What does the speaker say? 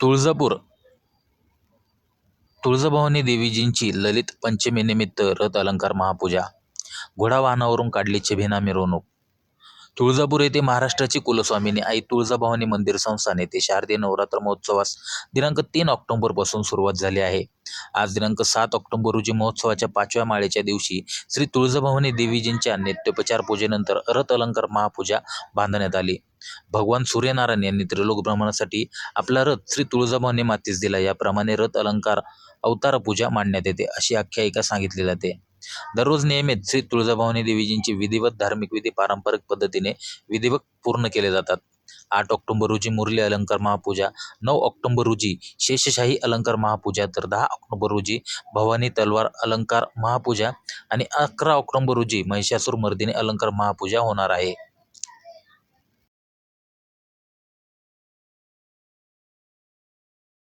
तुळजापूर. तुळजाभवानी देवीजींची ललित पंचमीनिमित्त रथ अलंकार महापूजा. घोडा वाहनावरून काढली छबिना मिरवणूक. तुळजापूर येथे महाराष्ट्राची कुलस्वामिनी आई तुळजाभवानी मंदिर संस्थान येथे शारदीय नवरात्र महोत्सवास दिनांक तीन ऑक्टोबरपासून सुरुवात झाली आहे. आज दिनांक सात ऑक्टोबर रोजी महोत्सवाच्या पाचव्या माळेच्या दिवशी श्री तुळजाभवानी देवीजींच्या नित्योपचार पूजेनंतर रथ अलंकार महापूजा बांधण्यात आली. भगवान सूर्यनारायण यांनी त्रिलोक भ्रमणासाठी आपला रथ श्री तुळजाभवानी मातीस दिला. याप्रमाणे रथ अलंकार अवतार पूजा मांडण्यात येते अशी आख्यायिका सांगितली जाते. दररोज नियमित श्री तुळजाभवानी देवीजींचे विधिवत धार्मिक विधी पारंपरिक पद्धतीने विधिवत पूर्ण केले जातात. आठ ऑक्टोबर रोजी मुरली अलंकार महापूजा नऊ ऑक्टोबर रोजी शेषशाही अलंकार महापूजा तर दहा ऑक्टोबर रोजी भवानी तलवार अलंकार महापूजा आणि अकरा ऑक्टोबर रोजी महिषासूर मर्दिनी अलंकार महापूजा होणार आहे.